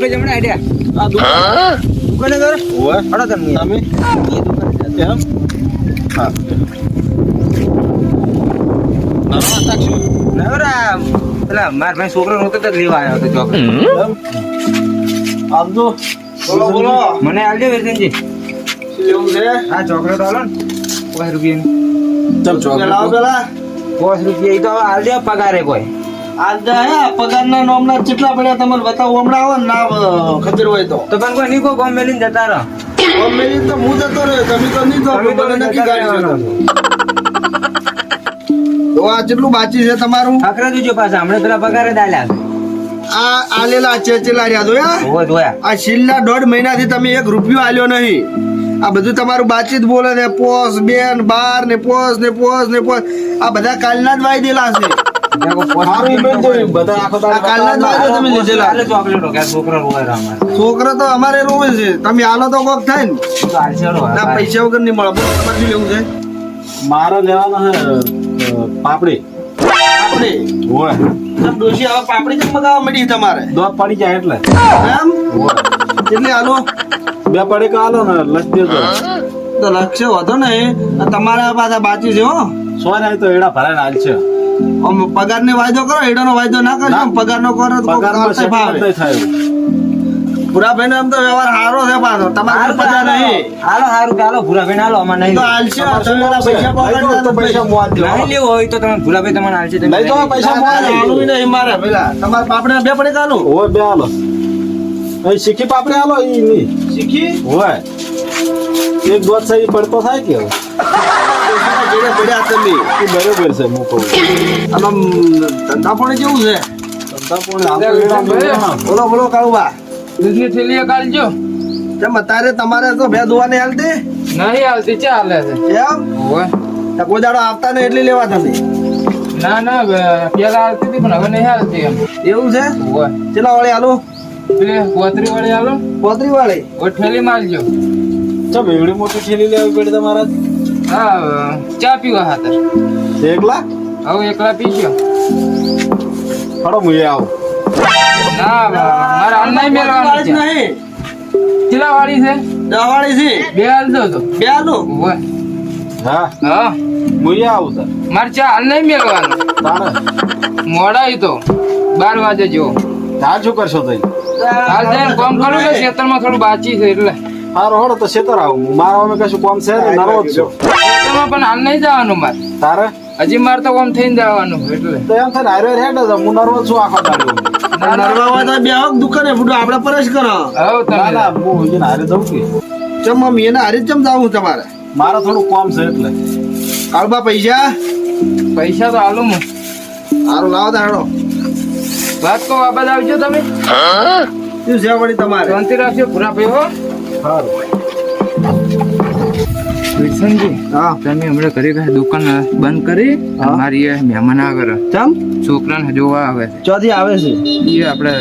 ભાઈ જમણે આડ્યા આ દુકાન દુકાને કરો ઓવે હડો તમે તમે? એ દુકાને જાઓ. એમ હા. ના ના તાકશું નવરા પેલા માર ભાઈ છોકરો નહોતો તો લેવા આવ્યો હતો ચોકલેટ. આવજો. બોલો બોલો. મને આલજો વેરજનજી એવું છે? આ ચોકલેટ આલો ને. પાંચ રૂપિયાની. ચલ ચોકલેટ લાવો પેલા પાંચ રૂપિયા ઈ તો આલજો પગારે કોઈ. પગારના નોમના કેટલા પડ્યા તમને બતાવો હમણાં આવો ના ખબર હોય તો. તો પણ કોઈ નીકો ગોમ મેલીને જતા રહો. ગમે તે તો હું જતો રહ્યો તમે તો નહીં તો મને નક્કી જતા તો આ કેટલું બાકી છે તમારું? આખરે જોજો પાછા હમણાં પેલા પગારે જ આ આલેલા ચેચેલા રહ્યા જોયા? આ છેલ્લા દોઢ મહિનાથી તમે એક રૂપિયો આલ્યો નહીં. આ બધું તમારું બાતચીત બોલે ને પોસ બેન બાર ને પોસ ને પોસ ને પોસ. આ બધા કાલના જ વાઈ દેલા છે. છોકરો તો અમારે રોવે છે. તમે આલો તો કોક થાય ને. પૈસા વગર નહીં મળે. તમારે શું લેવું છે? મારે લેવાનો છે પાપડી. આપણે હોય. ડોશી હવે પાપડી જ મગાવવા મળી તમારે? દોત પડી જાય એટલે. એમ? એટલે આલો? બે પડી કે આલો ને દેજો. તો લક્ષ્ય વધો ને આ તમારા પાછા બાચી છે હો. સો ને તો એડા ભરાય હાલ છે આમ પગાર ને વાયદો કરો એડાનો વાયદો ના કરજો આમ પગાર નો કરો તો આમ તો વ્યવહાર સારો છે પાછો. તમારે પગાર નહીં. હાલો હારું કે હાલો ભૂરાભાઈને હાલો અમારે નહીં. તો હાલશે તો પૈસા લેવું હોય તો તમે ભૂરાભાઈ તમને હાલશે તમે જાઓ પૈસા હાલું નહીં મારે પેલા. તમારા પાપડે બે પડે ચાલુ હોય બે આલો અહીં શીખી પાપડે આલો ઈ નહીં. શીખી? હોય. એક દોત છે પડતો થાય કે હવે? પડ્યા તમે એ બરોબર છે હું કહું આમ ધંધા પણ કેવું છે. બોલો બોલો કાળુબા. દૂધની થેલીઓ કાઢજો. કેમ અત્યારે તમારે તો બે દુવાની હાલતી? નહીં હાલતી ચાલે છે. એમ? હોય તો કોઈ દાડો આપતા ને એટલી લેવા તમે. ના ના પેલા હાલતી હતી પણ હવે નહીં હાલતી એમ. એવું છે. ચેલા વાળી હાલો પોતરી વાળી હાલો પોતરી વાળી? ઓ ઠેલી મારજો ચમ એવડી મોટી થેલી લેવી પડે તમારા હા ચા પીવા હાતર એકલા? હવે એકલા પીશો. ખડો મુએ આવ. ના મારા મારે હાલ નહીં મેળવાનું છે. નહીં. કેટલા વાળી છે? દસ વાળી છે. બે હાલ દો તો. બે હાલ. હા. હા. મુએ આવું સર. મારે ચા હાલ નહીં મેળવાનું. મોડા તો. બાર વાગે જો તાર શું કરશો તઈ? હાલ જઈને કામ કરું ને ખેતરમાં થોડું બાચી છે એટલે. હારો હળો તો શેતર આવું. મારા અમે કશું કોમ છે ને નરો જ છું. પણ હાલ નહીં જવાનું મારે. તારે? હજી મારે તો કોમ થઈને જવાનું એટલે. તો એમ થાય હારે હેડ જ હું નરો છું આખો દાડો. નરવા હોય તો બે આવક દુકાને ફૂટો આપણે પરસ કરો. હવે ના ના હું હજી હારે જઉં કે ચમ મમ્મી એને હારી ચમ જાવું તમારે? મારે થોડું કોમ છે એટલે. કાળબા પૈસા? પૈસા તો હાલું હું. હારું લાવો તો વાત કહો બાબા આવજો તમે. શું છે વળી તમારે? શાંતિ રાખજો પૂરા ભાઈ તમે હમણાં ઘરે ગયા દુકાન બંધ કરી. મારી એ મહેમાન આગળ. ચમ? છોકરાને જોવા આવે. છે ચોથી આવે છે. એ આપણે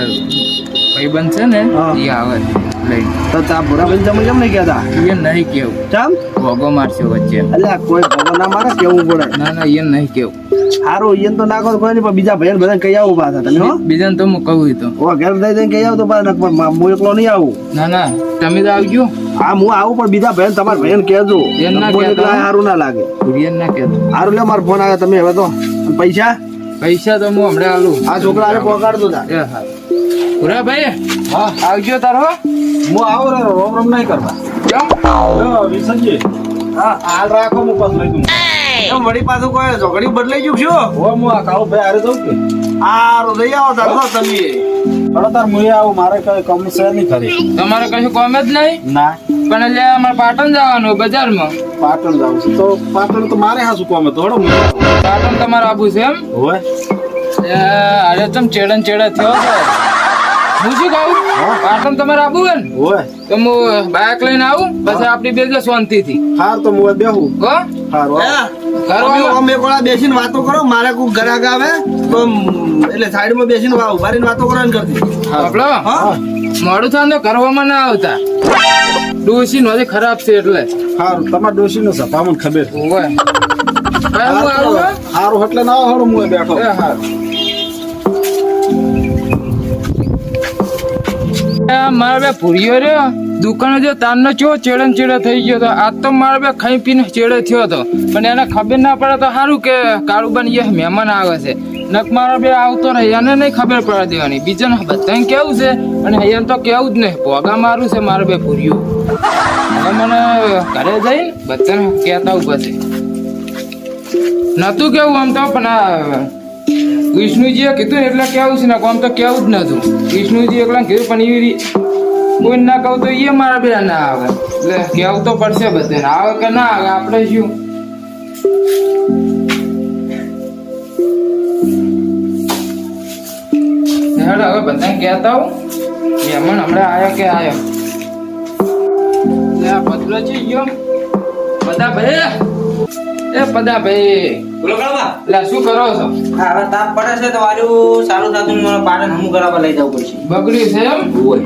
ભાઈબંધ છે ને એ આવે. છે લઈને તો તા ભૂરા ભાઈ તમે કેમ નહીં કહેતા? એ નહીં કેવું. ચમ? ભોગો મારશે વચ્ચે. અલ્યા કોઈ ભોગો ના મારે કેવું પડે ના ના એ નહીં કેવું. સારું ઈયન તો નાખો તો કોઈ નહીં પણ બીજા ભાઈ બધા કહી આવું પાછા તમે હો. બીજાને તો હું કહું તો. ઓ ઘેર દઈ દઈને કહી આવું તો પાછા હું એકલો નહીં આવું. ના ના તમે તો આવજો. હા હું આવું પણ બીજા ભાઈ તમારા ભાઈ કહેજો. સારું ના લાગે. ના કહેતો. સારું લે મારો ફોન આવે તમે હવે તો. પૈસા? પૈસા તો હું હમણાં આલું. આ છોકરા હારે પહોંચાડજો તા. પૂરા ભાઈ. હા. આવજો તાર હો. હું આવું રે રોમ રોમ નહીં કરવા. કેમ? વિસનજી. હા. હાલ રાખો હું પાછું લઈ દઉં એમ વળી પાછું કોઈ ઝઘડી બદલાઈ ગયું છું? હો હું આ કાળો ભાઈ હારે જઉં કે? રો લઈ આવો તાર તો તમે. પણ તાર મુએ આવું મારે કઈ કમ છે નહીં કરી તમારે કશું કોમ જ નહીં? ના. પણ એટલે અમારે પાટણ જવાનું બજારમાં. પાટણ જાઉં છું. તો પાટણ તો મારે હાસું કોમ હતું. હડો પાટણ તમારે આબુ છે એમ? હોય. અરે તમ ચેડન ચેડા થયો હું શું કહું? પાટણ તમારે આપું હે ને? હોય. તો હું બાઇક લઈને આવું પછી આપણી બે શાંતિથી. હાર તો મુએ બેહું. હો? હાર હો. અમે કોળા બેસીને વાતો કરો મારે કોઈ ગ્રાહક આવે તો એટલે સાઈડમાં બેસીને વાવ ઊભા રહીને વાતો કરવાની કરતી. આપણો હા. મોડું થાય તો કરવામાં ના આવતા. ડોસી નો ખરાબ છે એટલે. હારું તમારા ડોશીનો સપા મને ખબર. છે. હું આવું હો. હારું એટલે ના હળો હું બેઠો. એ મારા બે ભૂરીયો રહ્યો. દુકાને જો તારનો ચો ચેડે ચેડે થઈ ગયો હતો આજ તો મારા બે ખાઈ પીને ચેડે થયો હતો. પણ એને ખબર ના પડે તો સારું કે કાળુબાન એ મહેમાન આવે છે. નક મારા બે આવતો રહે, એને નહીં ખબર પડે દેવાની. બીજાને બધાને કેવું છે? અને અહીંયા તો કેવું જ નહીં. ભોગા મારું છે મારા બે ભૂરિયું હવે મને ઘરે જઈને બધાને કહેતા ઊભા છે. નતું કેવું આમ તો, પણ વિષ્ણુજીએ કીધું ને, એટલે કેવું છે ને આમ તો કેવું જ નતું. વિષ્ણુજી એકલા કીધું, પણ એવી કોઈ ના કહું તો એ મારા બે ના આવે. એટલે કેવું તો પડશે બધાને. આવે કે ના આવે, આપણે શું? હવે બધાને કહેતા હું એમણ હમણાં આયો કે આવ્યો પતલો છે ગયો. બધા ભાઈ એ પદા ભાઈ. બોલો કાળુબા. લા શું કરો છો? હા હવે તાપ પડે છે તો વારું સારું થતું મને પાટણ હમું કરાવવા લઈ જવું પડશે. બગડ્યું છે એમ? ઓય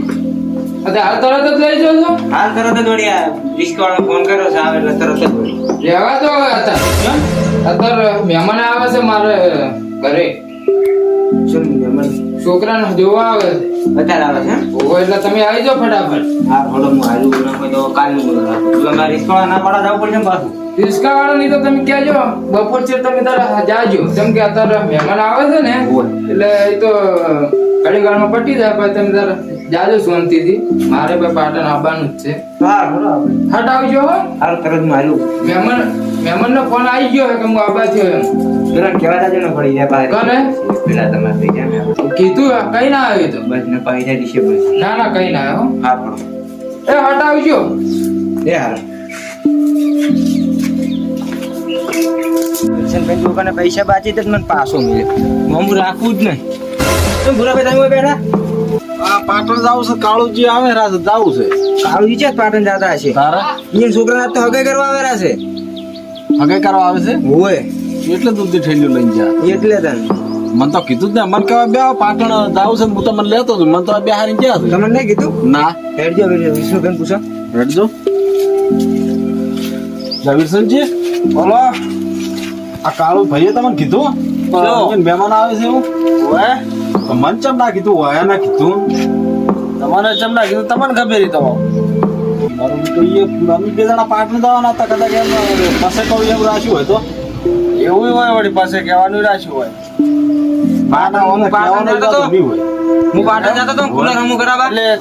અરે હાલ તરત જ લઈ જાઓ છો હાલ તરત જ વળી આ ફોન કર્યો છે આવે એટલે તરત જ વળી. રહેવા હવે અત્યારે. અત્યારે મહેમાન આવે છે મારે ઘરે. શું મહેમાન? છોકરાને જોવા આવે. અત્યારે આવે છે ઓહો એટલે તમે આવી જાઓ ફટાફટ. હા થોડો હું આવી ના હોય તો કાલનું બોલો રાખું મારે રિસ્કવાળા ના પાડા જવું પડશે ને પાછું. રિસ્કા વાળા નહીં તો તમે કહેજો બપોર છે તમે તારા જાજો. કેમ કે અત્યારે મહેમાન આવે છે ને એટલે એ તો ઘડી વારમાં પટી જાય પછી તમે તારે જાજો શાંતિથી. મારે ભાઈ પાટણ આવવાનું જ છે. હા બોલો હટ આવજો હો. હાલ તરત હું મહેમાન મહેમાન નો ફોન આવી ગયો કે હું આવવા થયો એમ. પેલા કેવા જાજો ને પડી જાય કોને? પેલા તમારે થઈ જાય ને. કીધું કઈ ના આવ્યું તો? બસ ને પાઈ દિશે બસ. ના ના કઈ ના આવ્યો હા. પણ એ હટ આવજો એ હાલ. દુકાને પૈસા બાચી તો મને પાછો મળે. હું રાખવું જ નહીં. તો ભૂરાભાઈ તમે બેઠા? પાટણ જાવું છે કાળુજી આવે રાસ જાવું છે. કાળુજી છે પાટણ જાતા છે. તારા? એ છોકરા તો હગે કરવા આવેલા છે. હગે કરવા આવે છે? હોય. એટલે દૂધી ઠેલ્યું લઈને જા. એટલે તન. મને તો કીધું ને મને કેવા બે પાટણ જાવું છે હું તો મને લેતો હતો મને તો બે હારી ગયા છે? તમને નહીં કીધું? ના. હેડજો વિષ્ણુભાઈ પૂછો. હેડજો. જવીરસનજી બોલો. આ કાળુ ભાઈએ તમને કીધું. મહેમાન આવે છે એવું? તો મન ચમ ના કીધું? હોય ના કીધું. તમારે ચમ ના કીધું તમને ખબર તો. મારું તો એ અમે બે જણા પાટણ જવાના હતા કદાચ એમ પાસે કહું એવું રાખ્યું હોય તો. એવું હોય વળી પાસે કહેવાનું રાખ્યું હોય.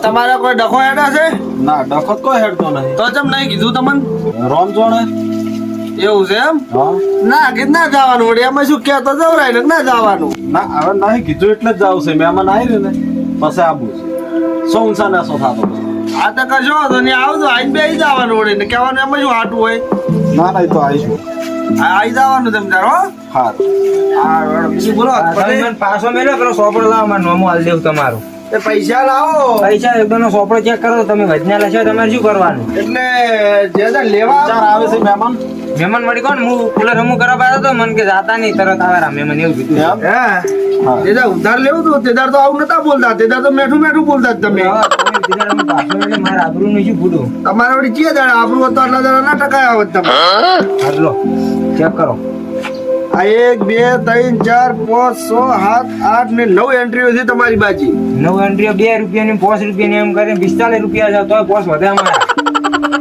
તમારે કોઈ ડખો હેડા છે? ના ડખત કોઈ હેડતો નહીં. તો ચમ નહીં કીધું તમને? રોમ જોણે? એવું છે એમ? ના કે ના જવાનું વળી. એમાં શું કહેતો જવરાય ને ના જવાનું. ના હવે નહીં કીધું એટલે જ જાવ છે. મેં આવી રહ્યું ને. પછી આવું છે. સો સોથા ના સો થતો આ તો કશો વાંધો ને આવજો આઈ બે જવાનું વળી ને કહેવાનું એમ શું હાટું હોય. ના ના તો આવીશું આઈ આવી જવાનું તમે તારો હા. હા. બીજું બોલો પાછો મેળો પેલો સોપડો લાવો મારે નોમું હાલ દેવું તમારું. એ પૈસા લાવો. પૈસા એકદમ સોપડો ચેક કરો તમે વજના લેશો તમારે શું કરવાનું? એટલે જે જે લેવા આવે છે મહેમાન. મહેમાન મળી કોણ? હું કુલર હમું કરવા આવ્યો તો મને કે જાતા નહીં તરત આવે રા મહેમાન એવું કીધું. હે? હા. તે ઉધાર લેવું તો? તે દાડ તો આવું નતા બોલતા. તેદાર તો મેઠું મેઠું બોલતા જ તમે. હવે આબરૂ મારા આબરૂનું શું ભૂલું? તમારે વળી ચીયા દાડા? આપણું હતો આટલા દાડા ના ટકાયા હોત તમે. હાલો ચેક કરો. આ એક બે ત્રણ ચાર પાંચ છ સાત આઠ ને નવ એન્ટ્રીઓ છે તમારી બાજી. નવ એન્ટ્રીઓ બે રૂપિયાની પાંચ રૂપિયાની એમ કરીને પિસ્તાલીસ રૂપિયા છે તોય પાંચ વધે અમારા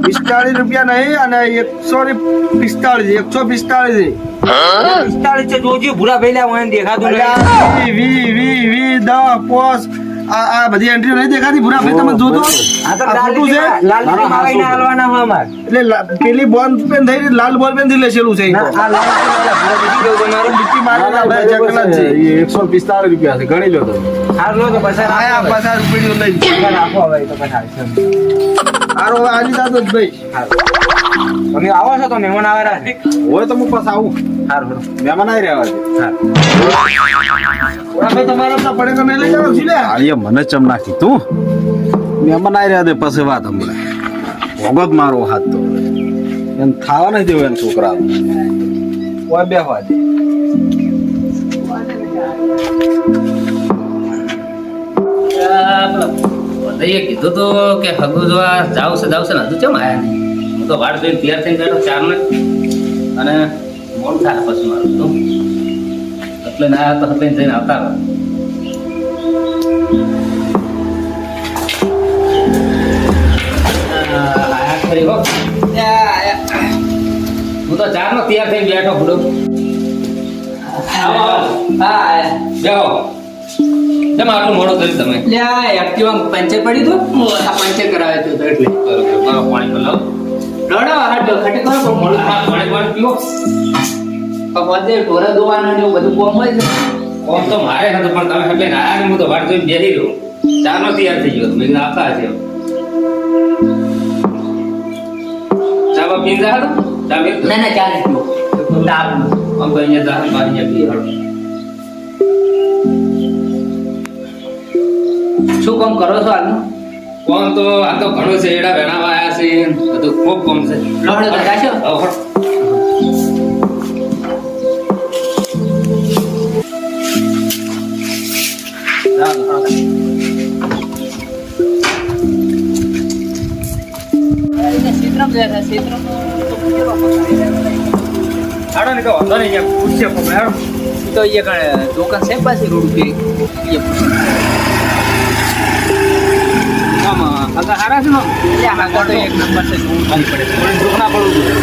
પિસ્તાળીસ રૂપિયા નહીં અને એકસો ને પિસ્તાળીસ એકસો પિસ્તાળીસ. પિસ્તાળીસ છે જોજો ભૂરા ભેલા હોય દેખાતું એટલે નહીં. વી વી વી દ પોસ. આ આ બધી એન્ટ્રી નહીં દેખાતી? ભૂરા ભાઈ તમે જોતો આ તો ખોટું છે? એટલે પેલી બોલ પેન થઈ લાલ બોલ પેનથી લેશેલું છે એકસો પિસ્તાળીસ રૂપિયા છે. ગણી લો તો પછી આયા પચાસ રૂપિયા લઈ. રાખો હવે તો પછી આરો આજી દાદો જ ભાઈ. તમે આવો છો તો મહેમાન આવે રહ્યા હોય તો હું પાછા આવું. હારું. મહેમાન આવી રહ્યા છે. તમારા પડે લઈ છે ને? મને ચમ ના કીધું મહેમાન આવી રહ્યા દે પછી વાત હમણાં. ભોગત મારો હાથ તો. એમ થાવા નહીં દેવું એમ છોકરા ઓય બેહવા દે. એ કીધું તો કે હગુ જોવા જાવ છે જાવ છે ને હજુ કેમ આવ્યા નહીં હું તો વાડ જોઈને તૈયાર થઈને બેઠો ચારને અને મોડું થાય પછી મારું તો એટલે ના આવ્યા તો એટલે જઈને આવતા હું તો ચાર નો તૈયાર થઈને બેઠો બધું હા બેહો કેમ આટલું મોડો કર્યું તમે? પંચર પડી તો પંચર કરાવે તો એટલે. બરોબર, મારો પાણી પર લાવો. હાડો ખટે કરો પણ મોડો હા, પાણી પાણી પીઓ. વધે ઢોરા દોવાના ને બધું કોમ હોય છે. કોમ તો મારે નતો પણ તમે એટલે ના આવ્યા હું તો વાટ જોઈને બેહી રહ્યો ચા તૈયાર થઈ ગયો મેં આવતા હશે. ચા બા પીને જા તો ચા ના ના ચાલે તાપ આમ તો અહીંયા જા મારી અહીંયા શું કામ કરો છો હાલનું કોમ તો? આ તો ઘણું છે એડા વેણાવા આયા છે. બધું ખૂબ કોમ છે. લોડો કોમે હાડો તો એ દુકાન છે પાછી રોડ ઉપર આમ હગા હારા છે ને? આ તો એક નંબર છે જોવું ખાલી પડે થોડી દુઃખ ના પડવું જોઈએ.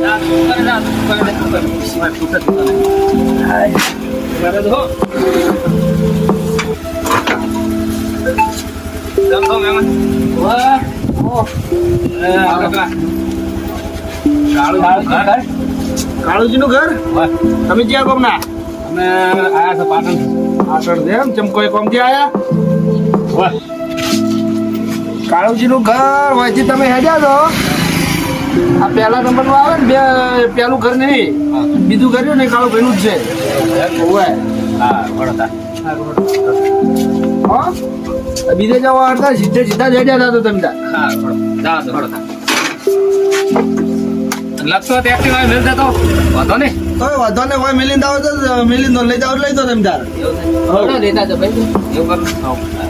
જા, દુકાને જા, દુકાને જા, દુકાને. સિવાય ફૂટે દુકાને. બરાબર હો. કેમ છો, મહેમાન? એ, આ કાકા. કાળું ઘર. તમે ક્યાં કોમ ના અમે આયા છે પાટણ પાટણ જેમ એમ ચમ કોઈ કોમથી આયા. કાળુજીનું ઘર વચ્ચે તમે હેડ્યા છો આ પહેલા નંબરનું આવે ને બે પેલું ઘર નહીં બીજું ઘર ને કાળું ભાઈનું જ છે હા. બીજે જવા હતા સીધે સીધા જ હેડ્યા હતા તો તમે તાર. હા વડોદરા. જા તો વડોદરા. લખતો તો એક્ટિવ આવે મેળ દેતો વાંધો નહીં કોઈ વાંધો ને કોઈ મિલિંદ આવો તો મિલિંદ લઈ જાવ લઈ જાવ તમે તાર લોહડો દેતા તો ભાઈ એવું કર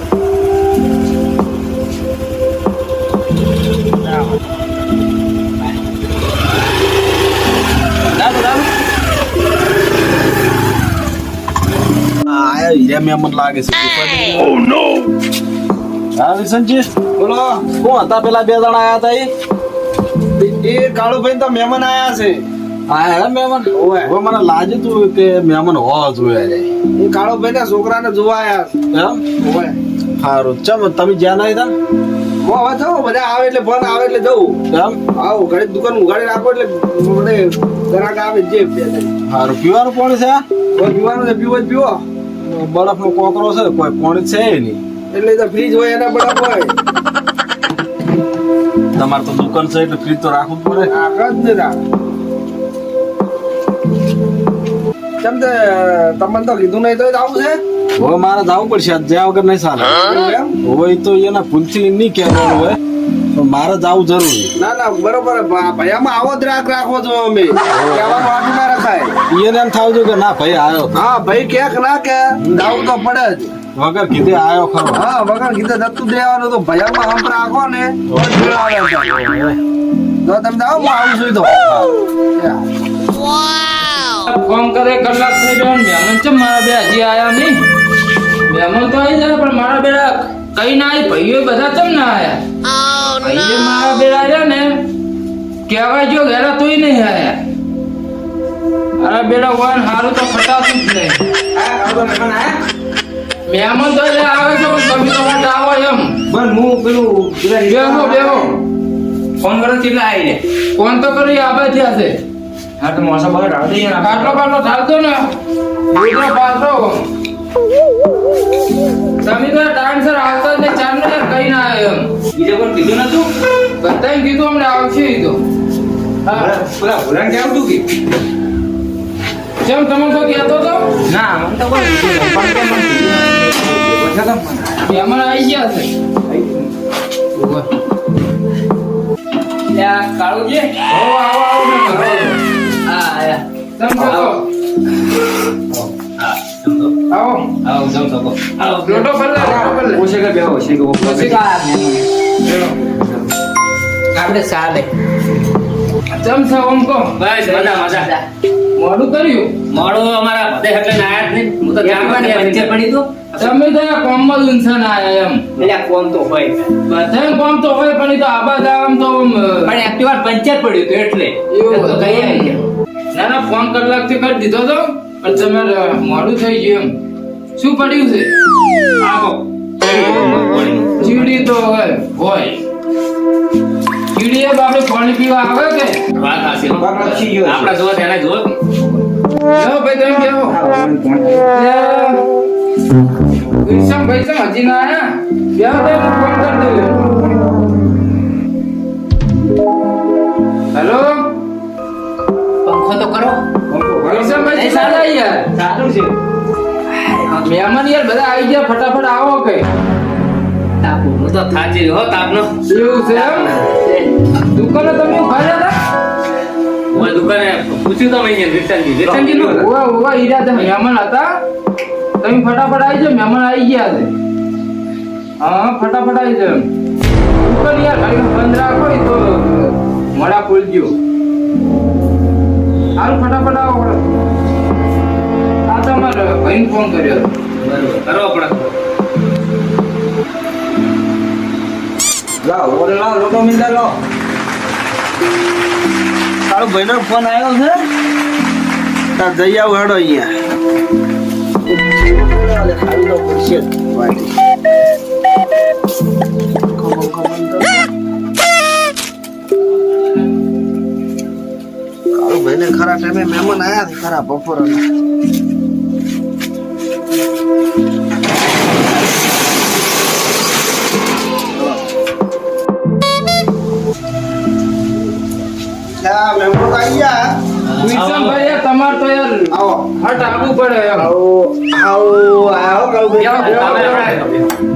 હીરા મહેમાન લાગે છે. હા વિસનજી બોલો. કોણ હતા પેલા બે જણા આયા હતા એ એ કાળુભાઈ તો મહેમાન આયા છે. હા હે મહેમાન? ઓય. હવે મને લાગ્યું તું કે મહેમાન હોવા જોઈએ રે. એ કાળુભાઈ ના છોકરાને જોવા આયા એમ? ઓય. સારું ચમ તમે જ્યાં નહીં હતા હું હવે થયો બધા આવે એટલે ફોન આવે એટલે જવું એમ? આવો ઘડી દુકાન ઉઘાડી રાખો એટલે મને ગ્રાહક આવે જે સારું પીવાનું કોણ છે? પીવાનું છે પીવો જ પીવો. બરફનો કોકરો છે કોઈ કોણ છે નહીં. એટલે તો ફ્રીજ હોય એના બરફ હોય. તમારે તો દુકાન છે એટલે ફ્રીજ તો રાખવું જ પડે. આખા જ ને તા. કેમ તે તમને તો કીધું નહીં તો આવું છે? હવે મારે જવું પડશે જ્યાં વગર નહીં સારું હવે તો એના ભૂલથી નહીં કહેવાનું હોય. મારે જવું જરૂરી. ના ના બરોબર. ભાઈ ભૈયામાં આવો જ રાખ રાખવો છો અમે. કહેવાનું આટલું ના રખાય એને એમ થાવ કે ના ભાઈ આવ્યો હા ભાઈ ક્યાંક ના કે જવું તો પડે જ. વગર કીધે આવ્યો ખરો. હા વગર કીધે જતું દેવાનું તો ભૈયામાં હમ રાખો ને તો તમે જાઓ હું આવું છું તો. ફોન કરે કલાક થઈ ગયો ને મહેમાન છે મારા બે હજી આયા નહીં? મહેમાન તો આવી જાય પણ મારા બેડા કઈ ના આવી ભાઈઓ બધા ચમ ના આયા? ભાઈઓ મારા બેડા રહ્યા ને કહેવાય જો ઘેરા તોય નહીં આયા. અરે બેડા હોય ને હારું તો ફટાતું જ નહીં. મહેમાન તો એટલે આવે છે પણ તમે તો વાત આવો એમ. પણ હું પેલું બેહો બેહો. ફોન કરો કેટલા આવીને ફોન તો કરી આવે થયા છે. હા તો મોસમ બહાર ને કાટલો કાટલો ચાલતો ને. પાછો બીજે પણ કીધું નતું? બધાને કીધું અમને આવશે એ તો. હા પેલા ભૂરાને કેવું તું કે જેમ તમે તો કહેતો તો? ના મને તો કોઈ કીધું નહીં. પણ કે મને કીધું નહીં. ઓછા કેમ મને? એમાં આવી ગયા. છે? કાળુજી આવો આવો કરો હા આયા. તમે જમતો આવો. આવો. જમતો કહો આવો લોટો પર લે લોટો પર લે ઓછે કે બેહો, ઓછે કે ઓછે. ઓછે કે. આપણે સાલે ચમ છો ઓમ કો બસ મજા મજા. મોડું કર્યું? મોડું અમારા બધે હકે નાયા જ નહીં. હું તો ત્યાં ને પંચર પડી તો તમે તો આ કોમમાં ઇન્સાન આયા એમ. એટલે કોમ તો હોય. બધાને કોમ તો હોય પણ તો આબા દામ તો પણ એક્ટિવા પંચર પડ્યું હતું એટલે. એવું તો કઈ આવી ના ના ફોન કલાકથી કરી દીધો તો પણ તમારે મોડું થઈ ગયું એમ. શું પડ્યું છે? આવો. ચીડી તો હોય હોય. ચીડી એ બાપડે પાણી પીવા આવે કે? વાત હાચી હો. બાપડો ગયો છે. આપણા તેને જો જો ભાઈ તમે કેવો? વિરસમ ભાઈ સમ હજી ના આયા? બેહો તો ફોન કર દે હેલો? પંખો તો કરો. વિરસમ ભાઈ શું ચાલે યાર. સારું છે. મહેમાન યાર બધા આવી ગયા ફટાફટ આવો કે તાપ હું તો થાચી હો તાપનો. એવું છે એમ? દુકાને તમે ઊભા હતા? ઓય દુકાને પૂછ્યું તો મેં અહીંયા રિટર્નજી રિટર્નજી નું? ઓવા ઓવા ઈરા તમે મહેમાન હતા? તમે ફટાફટ આવી જાઓ મહેમાન આવી ગયા છે. હા ફટાફટ આવી જાઓ દુકાન યાર ભાઈ બંધ રાખો તો મોડા ગયો હાલ ફટાફટ આવો આ તમારે ભાઈને ફોન કર્યો કરો આપણે લાવ ઓલે લાવ લોટો મિંદા લાવ તારો ભાઈનો ફોન આવ્યો છે? તાર જઈ આવું હેડો અહીંયા. ખરા ટાઈમે મહેમાન આયા ખરા બપોરના લા, મહેમાનો તો આઈ ગયા વિરસમભાઈ યાર તમારે તો યાર આવો હટ આવવું પડે આવો. આવો તમે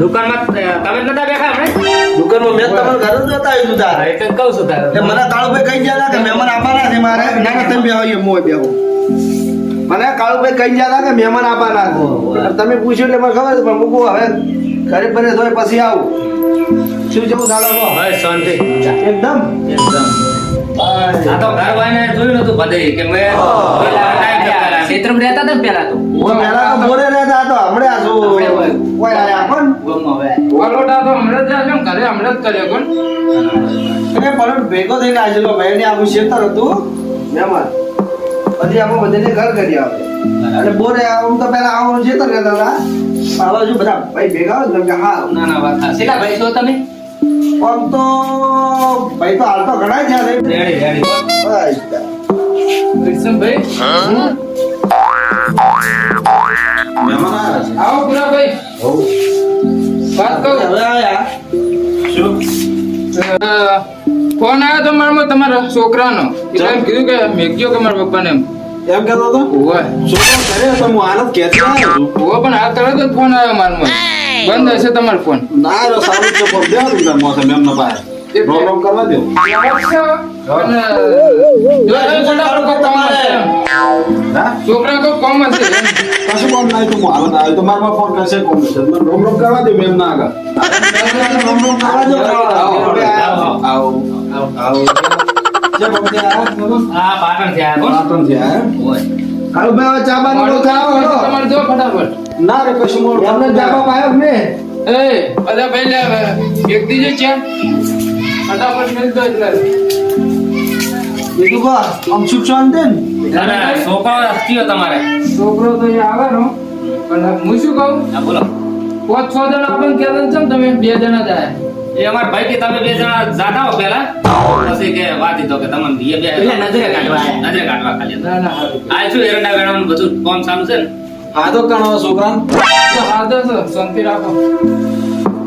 દુકાનમાં નતા બેઠા આપણે દુકાનમાં મેં તમારા ઘરે જ નતા આવ્યું તાર. એટલે કહું છું તારે. એટલે મને કાળુભાઈ કહી ગયા કે મહેમાન આવવાના છે મારે. ના તમે બેહો અહીંયા મોય બેહો. મને કાળુભાઈ કહી ગયા કે મહેમાન આવવાના છે. તમે પૂછ્યું એટલે મને ખબર છે પણ મૂકું હવે. ઘરે બને પછી આવું. શું જેવું ચાલો બસ શાંતિ. એકદમ. એકદમ. આ તો ઘર જોયું નતું બધે કે મેં પેલા ટાઈમ રહેતા હતા ને પેલા તો? હું પહેલા તો બોરે રહેતા હતો હમણાં હોય. કોઈ આયા પણ વલોટા તો હમણાં જ આવ્યો ઘરે હમણાં જ કર્યો કોણ? પણ ભેગો થઈને આજેલો ભાઈ ને આવું શેતર હતું. મહેમાન પછી આપણે બધાને ઘર કરી આવે. અને બોરે આવું તો પેલા આવું શેતર કરતા હતા. હવે જો બધા ભાઈ ભેગા હોય ને કે હા. ના ના વાત હા ભાઈ છો તમે? આમ તો ભાઈ તો હાલ તો ઘણા છે રે. Ready ready. બસ. મહેમાન આવો પૂરા ભાઈ વાત કહું હવે આયા ફોન આવ્યો તો મારામાં તમારા છોકરાનો. એટલે કીધું કે મેકજો કે મારા પપ્પાને એમ. એમ કહેતો હતો? હું કહેતી પણ આ તરત જ ફોન આવ્યો મારામાં બંધ હશે તમારો ફોન ના આવ્યો સારું છે દેવા રોમ રોમ કરવા દો છોકરા કોઈ કામ હશે. કશું કામ ના તો હું હાલત આવ્યો તો મારા ફોન કરશે કોમ છે મને રોમ રોમ કરવા દો મેમ ના આગળ રોમ રોમ કરવા દો. આવો, આવો આવો. જે બમતે આયા છે ને? હા પાટણથી પાટણથી કાળુભાઈ હવે ચા બાનું થાવ થયું હલો. હશે તમારે જો ફટાફટ ના રે કશું મોડું એમને ચા બાપ આવ્યો એ બધા ભાઈ લે એક દીજો છે ફટાફટ મેલ દો એટલે બીજું કહો, આમ સુખ શાંતિ ને? છોકરો તમારે છોકરો તો આવે નો પણ હું શું કહું બોલો પાંચ છ જણા આપણને કહેતા છે તમે બે જણા જાય એ અમાર ભાઈ કે તમે બે જણા જાતા હો પેલા પછી કે વાત તો કે તમને બે બે નજરે કાઢવા નજરે કાઢવા ખાલી. ના ના આ શું એરંડા વેરંડાનું બધું કામ ચાલુ છે ને? હા તો કણો છોકરા હા તો શાંતિ રાખો.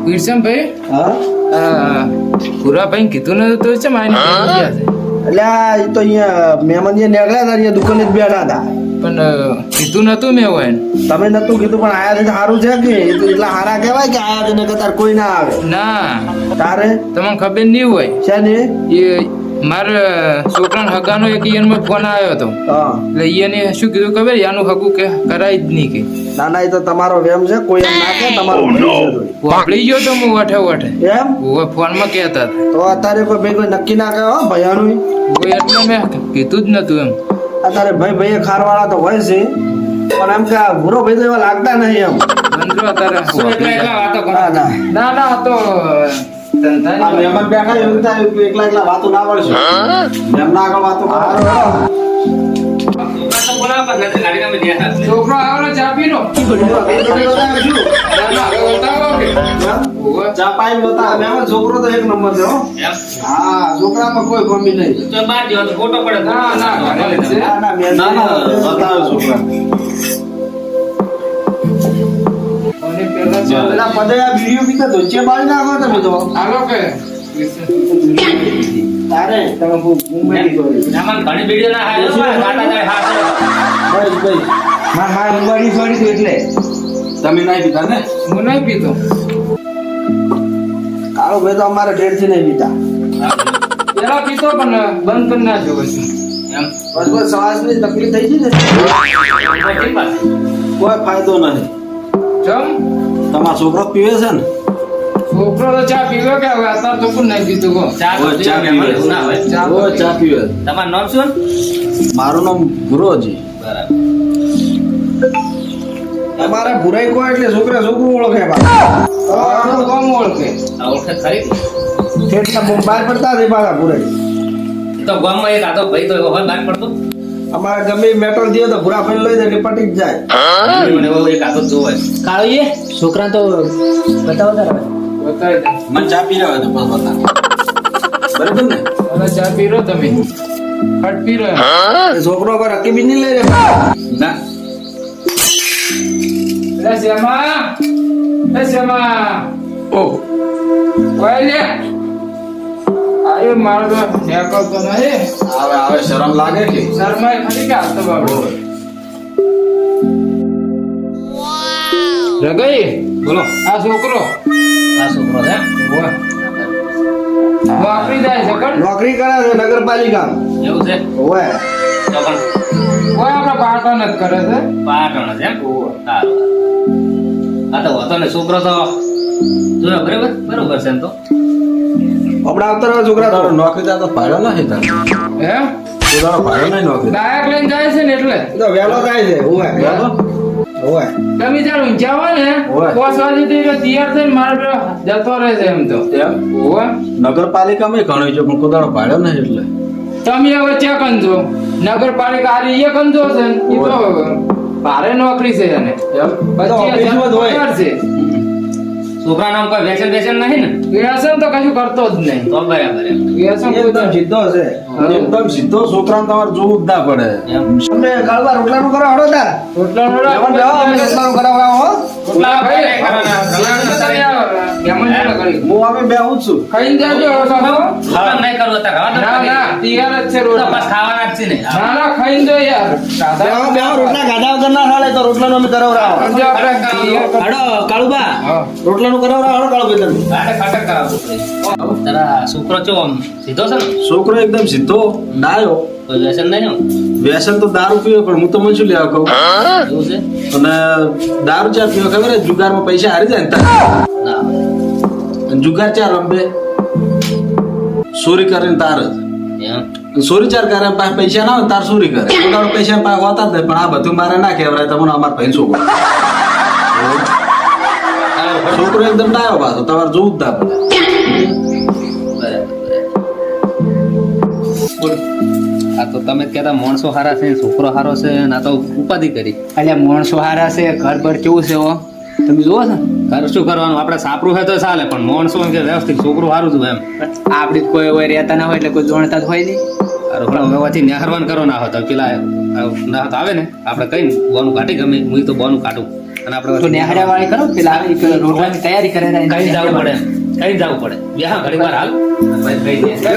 વિરસમભાઈ હા? આ ભૂરાભાઈ કીધું ને તો છે મારી એટલે તો અહીંયા મહેમાન જે નીકળ્યા હતા અહીંયા દુકાને જ બેઠા હતા. પણ કીધું નતું મેં હોય તમે નતું કીધું પણ આયા છે સારું છે કે? એટલા સારા કહેવાય કે આયા છે કતાર કોઈ ના આવે? ના. તારે? તમને ખબર નહીં હોય? શેને? એ મારે છોકરાના હગાનો એક ઈયરમાં ફોન આવ્યો હતો. એટલે ઈયને શું કીધું ખબર? યાનું હગું કે કરાય જ નહીં કે. ના ના એ તો તમારો વેમ છે. કોઈ એમ ના કે તમારો તોય. વાપરી ગયો તો હું વઠે વઠે એમ? ઓવે ફોનમાં કહેતા હતા. તો અત્યારે કોઈ ભાઈ કોઈ નક્કી ના કહે હો ભૈયાનું કોઈ એટલે મેં કીધું જ નતું એમ. અત્યારે ભાઈ ભાઈ ખારવાળા તો હોય છે. પણ એમ કે આ ભૂરો ભાઈ તો એવા લાગતા નહીં એમ. ના ના. તો મહેમાન બેઠા એવું થાય એકલા એકલા વાતો ના મળશે એમના આગળ વાતો છોકરા બોલાવો પણ નથી તમે ધ્યાન રાખજો. છોકરો આવડે ચા પીનો ચા પાઈ નતા મહેમાન છોકરો તો એક નંબર છે હા છોકરામાં કોઈ કમી નહીં તો બહાર જેવો તો ફોટો પડે ના, ના, જ. ના ના ના ના છોકરા પેલા પદે આ વીડિયો બી તો ધોચે બાળી નાખો તમે તો આલો કે તારે તમે આમાં ઘણી વીડિયો ના હાલે છે, જાય હાથે. ઉંબાડી છોડી એટલે. તમે નહીં પીતા ને? હું નહીં પીતો કાળો ભાઈ તો અમારે ઘેરથી નહીં પીતા પેલા પીતો પણ બંધ કરી નાખ્યો પછી. એમ? બસ બસ શ્વાસની તકલીફ થઈ ગઈ ને? કોઈ ફાયદો નહીં ચમ? તમારો છોકરો પીવે છે ને? છોકરો તો ચા પીવે કે હવે અત્યારે તો પણ નહીં પીતું કહો? ચા ચા પીવે તમારું નામ શું? મારું નામ ગુરુજી. બરાબર અમારે ભુરાઈ કોઈ એટલે છોકરા છોકરું ઓળખે બા. કોમ ઓળખે? ઓળખે ખરી? ખેતના બહાર પડતા થઈ પાછા ભુરાઈ. તો ગામમાં એક આતો ભાઈ તો હોય બહાર પડતો. અમારે ગમે મેટલ થયો તો ભૂરા ફેલ લઈ જાય પટી જ જાય. મને એવો એક આતો જોવે કાળીએ છોકરા તો બતાવો તારા. બતાવી દે. મને ચા પી રહ્યા હોય તો બસ બતા બરાબર ને? હવે ચા પીરો તમે. ફટ પીરો એ છોકરો પર અકી બી નહીં લઈ રે ના એ શ્યામા એ શ્યામા ઓ ઓય લે આયો મારો તો નેકળતો નહીં આવે આવે શરમ લાગે કે શરમાય ખરી કે હાથ તો બાબડો રગઈ બોલો આ છોકરો આ છોકરો છે વાહ વાપરી જાય છે નોકરી કરે છે નગરપાલિકા. એવું છે? ઓય તો પણ કોઈ આપણા પાટણ જ કરે છે? પાટણ છે એમ? હા તો હતો ને છોકરો તો જો બરાબર બરોબર છે તો. આપણા આવતા છોકરા તો. નોકરી તો ભાડો નથી તારો. હે? તારો ભાડો નહીં નોકરી. ડાયરેક્ટ લઈને જાય છે ને એટલે? તો વહેલો થાય છે હોય બરાબર? તમે જ્યારે ઊંચા હોય ને. પાંચ વાગે તો એ તૈયાર થઈને મારા પેલો જતો રહે છે એમ તો. નગરપાલિકામાં ઘણું છે પણ કોદાળો પાડ્યો નહીં એટલે. તમે હવે ચેક કરજો નગરપાલિકા આ એ કંજો છે ને, ઈ તો ભારે નોકરી છે એને. હોય. છે. છોકરા નામ કોઈ વ્યસન વ્યસન નહીં ને? વ્યસન તો કશું કરતો જ નહીં. તો બરાબર વ્યસન કોઈ એકદમ સીધો છે. એકદમ સીધો છોકરા તમારે જોવું જ ના પડે. તમને કાલવા રોટલાનું કરો હડો તાર. રોટલા મહેમાન બેહો, અમે રોટલાનું કરાવવા હો. રોટલા ભાઈ મહેમાન જોડે કરી. હું અમે બેહું જ છું. ખાઈને જાજો હવે નહીં કરવું તો ના ના તૈયાર જ છે તો બસ રોટલા ખાવાના જ છે ને. ના ના ખાઈને જો યાર. બેહો બેહો રોટલા. ગાધા વગર ના તો રોટલાનું અમે હાડો કાળુબા. રોટલાનું કરાવરાવો હડો કાળુભાઈ તમે. ગાડે ખાટક કરાવવું પડે. તારા છોકરો ચો સીધો છે ને? છોકરો એકદમ સીધો ડાયો. વ્યસન નહીં વ્યસન તો દારૂ પીવે પણ હું તો મને શું લેવા કહું? એવું છે? અને દારૂ ચા પીવે ખબર જુગારમાં પૈસા હારી જાય ને. જુગાર ચાર રમે ચોરી કરીને તાર. જ અને ચોરી ચાર કરે પાસે પૈસા ના હોય તાર ચોરી કરે. પૈસા પાસે હોતા જ નહીં પણ આ બધું મારે ના કહેવાય. તમને અમારે ભાઈ છોકરો સારું, છોકરો એકદમ ડાયો પાછો તમારે જોવું જ ના પડે. આ તો તમે કહેતા માણસો હારા છે છોકરો હારો છે ના તો ઉપાધિ કરી. અલ્યા માણસો હારા છે ઘર પર કેવું છે હો? તમે જુઓ છો. ઘર શું કરવાનું? આપણે સાપરું હોય તો ચાલે પણ માણસો કે વ્યવસ્થિત છોકરું સારું છું એમ. આપડી કોઈ હોય રહેતા ના હોય એટલે કોઈ જોણતા હોય નહીં. અરે પણ હવે પછી નેહરવાન કરો ના હોત પેલા ના આવે ને? આપણે કઈ બોનું કાઢી ગમે હું તો બોનું કાઢું. અને આપણે તો નેહડા વાળી કરો પેલા એક રોટલાની તૈયારી કરે ને કઈ જવું પડે? કઈ જવું પડે? બ્યાહ ઘડી વાર હાલ. ભાઈ કઈ દે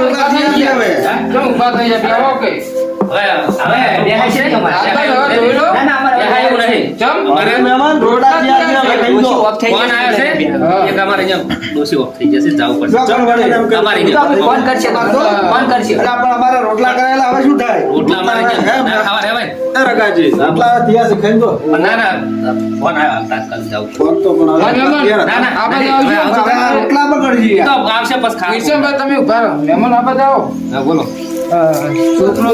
રોટલા થઈ ગયા હવે. કેમ ઊભા થઈ જાય બેહો રોટલા તૈયાર હવે શું થાય? રોટલા રોટલા તમે ઊભા રહો. મહેમાન આ જાઓ બોલો. છોકરો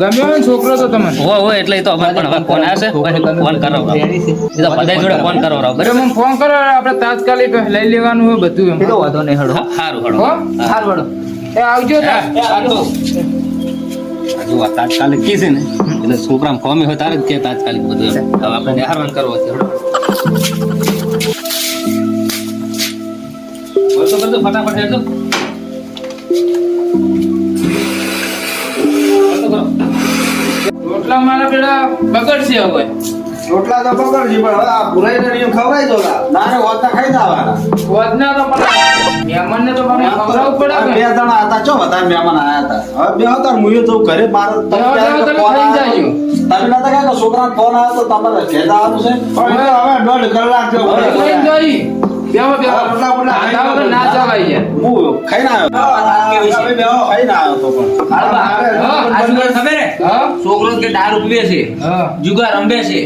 ગમ્યો ને છોકરો તો તમને? હોય હોય એટલે તો અમારે પણ હવે ફોન આવશે પછી ફોન કરાવરાવો એ તો બધા જોડે ફોન કરો બરાબર? બરાબર મને ફોન કરો આપણે તાત્કાલિક લઈ લેવાનું હોય બધું એમ. વાંધો નહીં હળો સારું હો? સારું હળો એ આવજો આ તાત્કાલિક કી છે ને એટલે છોકરા ફોર્મે હોય તારે જ કે તાત્કાલિક બધું. હવે આપણે નિહારવાનું કરવો છે બોલતો કરતો ફટાફટ હેડજો. કરો. રોટલા મારા પેલા બગડશે હવે. રોટલા તો પકડજી પણ હવે આ ભૂલાઈને નિયમ ખવડાઈ દો તારે ના હોતા ખાઈ દેવાના વધના તો પણ મહેમાનને તો મને ખવડાવવું પડે બે જણા હતા ચો બધા મહેમાન આયા હતા? હવે બે હતા ને તો ઘરે મારે તમે ફોન આવી આવ્યો? તમે નતા કહ્યા કે છોકરાનો ફોન આવ્યો તો તમારે આવવાનું છે? પણ હવે દોઢ કલાક થયું. ખાઈને જોઈ. બેહો, બેહો. રોટલા બોટલા ખાધા વગર ના જવાય યાર. હું ખાઈને આવ્યો તમે બેહો. ખાઈને આવ્યો તો પણ હાલ, હાલ, હા, હાલ. આ શું કરે ખબર હે છોકરો કે દારૂ પીવે છે જુગાર રમે છે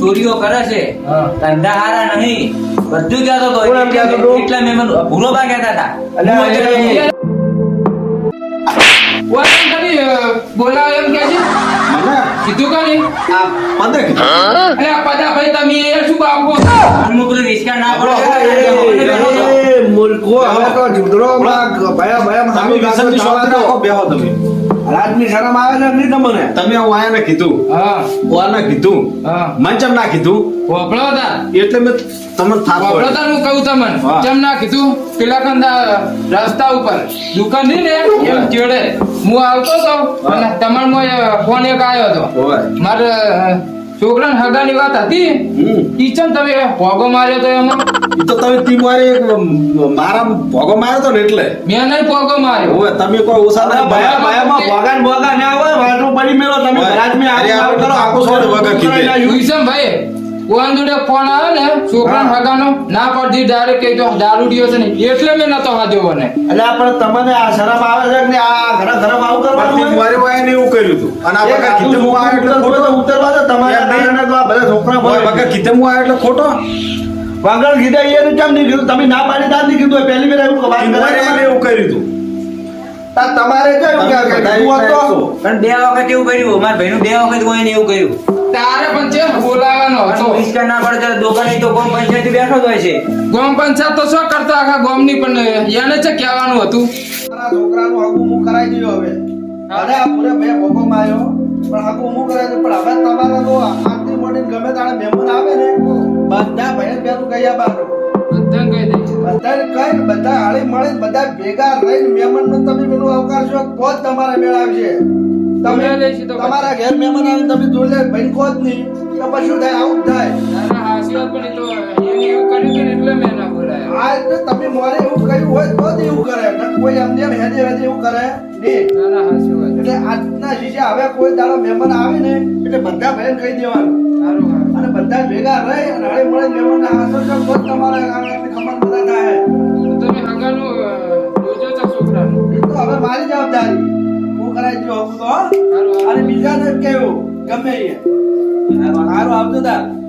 ચોરીઓ કરે છે. ધંધા હારા નહીં બધું કહેતો તો? એટલા મહેમાન ભૂરો બા કહેતા હતા બોલાવો એમ કે છે કીધું કાલી આ પંદર કીધું અરે આ પદા ભાઈ તમે એ શું બાપો લોકો રિસ્કા ના પડે એ, એ, મૂર્ખો, હવે તો જુદરોમાં ભયા ભયામાં તમે સારું વ્યસનની ગાતો શોધ રાખો બેહો તમે રાજની શરમ આવે છે નહીં તમને? તમે હું આયાને કીધું. હા. ઓને કીધું. હા. મંચમ ના કીધું? વપડો તા એટલે મેં તમને થાપ વપડો તા હું કહું તમને. મંચમ ના કીધું? પેલા કંદા રસ્તા ઉપર. દુકાનની? ને એમ ચેડે હું આવતો તો અને તમાર ફોન એક આવ્યો હતો. મારે છોકરાને હગાની વાત હતી? કિચન તમે ભોગો માર્યો તો એમાં? તો તમે તી મારે મારા ભોગો માર્યો તો ને એટલે. મેં નહીં ભોગો માર્યો. હવે તમે કોઈ ઓછા ના ભયા ભયા ભયામાં ભોગાન ભોગા ના આવે વાટલું પડી મેલો તમે અરે આ કરો. આખું છોડ વગર કીધે. યુસમ ભાઈ કોણ જોડે ફોન આવે ને છોકરા હગાનો ના પડતી ડાયરેક્ટ કહી તો દારૂડિયો છે ને એટલે મેં નતો હાજ્યો મને. એટલે આ પણ તમને આ શરમ આવે છે કે આ ઘરે ઘરે આવું કરવાનું મારી તી ને એવું કર્યું હતું. અને આ બકા કીધે હું આવ્યો એટલે ખોટો. તો ઉતરવા દો તમારે કારણે તો આ બધા છોકરા ભાઈ બકા કીધે હું આવ્યો એટલે ખોટો. વાંગણ કીધા એનું કેમ નહીં કીધું? તમે ના પાડી તા નહીં કીધું. પહેલી વાર એવું તી એવું કર્યું હતું. તમારે જો પણ બે વખત એવું કર્યું મારા ભાઈનું બે વખત કોઈને એવું કર્યું. તારે પણ છે બોલાવાનો હતો. રિસ્કા ના પડે તો દુકાને તો કોમ પંચાયતી બેઠો જ હોય છે. ગોમ પંચાયત તો શું કરતા આખા ગોમની પણ એને છે કહેવાનું હતું. મારા છોકરાનું હગું હું કરાઈ હવે. અરે આ પૂરે ભોગોમાં આવ્યો. પણ હગું હું કરાઈ પણ હવે તમારે તો આટલી મોટી ગમે તારે મહેમાન આવે ને બધા ભાઈ બેનું કહી દઈશ બધાને કઈ ને બધા હાળી મળીને બધા ભેગા રહીને મહેમાનનો તમે પેલું આવકારશો તો જ તમારે મેળ આવશે. તમે તમારા ઘેર મહેમાન આવે તમે જોઈ લે ભાઈ કહો જ નહીં તો પછી શું થાય? આવું થાય. એટલે રીતે તમે મોરે એવું કર્યું હોય તો જ એવું કરે. કોઈ એમને એમ હેજે હેજે એવું કરે. નહીં. એટલે આજના શીશે હવે કોઈ દાડો મહેમાન આવે ને એટલે બધા ભાઈને કહી દેવાનું. અને બધા ભેગા રહી અને હળી મળે મહેમાનને હાંસો છો તો તમારે ખબર તો તમે હગાનું જોજો છો છોકરાનું એ તો હવે મારી જવાબદારી. હું કરાઈ જો હું તો હો. અને બીજાને કેવું ગમે એ. સારું આવજો તાર.